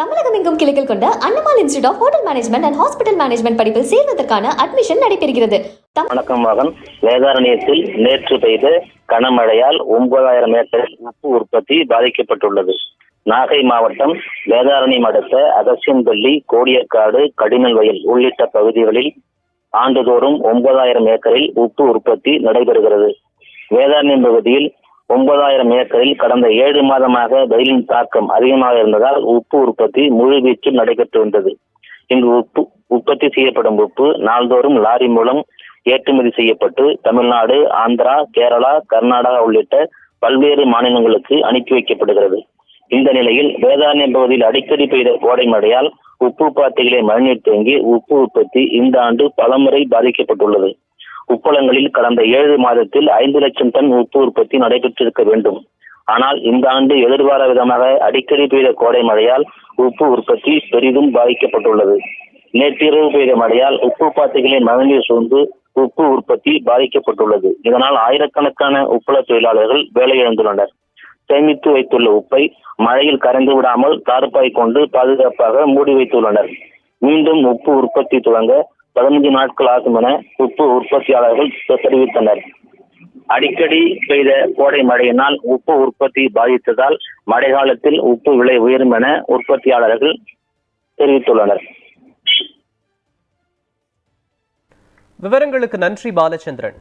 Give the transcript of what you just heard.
தமிழகம் எங்கும் கிளைகள் கொண்ட Annamalai institute of hotel management and hospital management படிப்பில் சேர்வதற்கான அட்மிஷன் நடைபெறுகிறது. வணக்கம் மகன். வேதாரண்யத்தில் நேற்று பெய்த கனமழையால் ஒன்பதாயிரம் ஏக்கர் உப்பு உற்பத்தி பாதிக்கப்பட்டுள்ளது. நாகை மாவட்டம் வேதாரண்யம் அடுத்த அகசியம்பள்ளி கோடியக்காடு கடினல் வயல் உள்ளிட்ட பகுதிகளில் ஆண்டுதோறும் ஒன்பதாயிரம் ஏக்கரில் உப்பு உற்பத்தி நடைபெறுகிறது. வேதாரண்யம் பகுதியில் ஒன்பதாயிரம் ஏக்கரில் கடந்த ஏழு மாதமாக வெயிலின் தாக்கம் அதிகமாக இருந்ததால் உப்பு உற்பத்தி முழுவீச்சில் நடைபெற்று வந்தது. இங்கு உப்பு உற்பத்தி செய்யப்படும் உப்பு நாள்தோறும் லாரி மூலம் ஏற்றுமதி செய்யப்பட்டு தமிழ்நாடு ஆந்திரா கேரளா கர்நாடகா உள்ளிட்ட பல்வேறு மாநிலங்களுக்கு அனுப்பி வைக்கப்படுகிறது. இந்த நிலையில் வேதாரண்யம் பகுதியில் அடிக்கடி பெய்த கோடை மழையால் உப்பு பாத்திகளை மழைநீர் தேங்கி உப்பு உற்பத்தி இந்த ஆண்டு பலமுறை பாதிக்கப்பட்டுள்ளது. உப்பளங்களில் கடந்த ஏழு மாதத்தில் ஐந்து லட்சம் டன் உப்பு உற்பத்தி நடைபெற்றிருக்க வேண்டும். ஆனால் இந்த ஆண்டு எதிர்பாராத விதமாக அடிக்கடி பெய்த கோடை மழையால் உப்பு உற்பத்தி பெரிதும் பாதிக்கப்பட்டுள்ளது. நேற்றிரவு பெய்த மழையால் உப்பு பாத்திகளின் மழைநீர் சூழ்ந்து உப்பு உற்பத்தி பாதிக்கப்பட்டுள்ளது. இதனால் ஆயிரக்கணக்கான உப்புள தொழிலாளர்கள் வேலையிழந்துள்ளனர். சேமித்து வைத்துள்ள உப்பை மழையில் கரைந்து விடாமல் தார்ப்பாய் கொண்டு பாதுகாப்பாக மூடி வைத்துள்ளனர். மீண்டும் உப்பு உற்பத்தி தொடங்க பதினஞ்சு நாட்கள் ஆகும் என உப்பு உற்பத்தியாளர்கள் தெரிவித்தனர் அடிக்கடி பெய்த கோடை மழையினால் உப்பு உற்பத்தி பாதித்ததால் மழை காலத்தில் உப்பு விலை உயரும் என உற்பத்தியாளர்கள் தெரிவித்துள்ளனர். விவரங்களுக்கு நன்றி பாலச்சந்திரன்.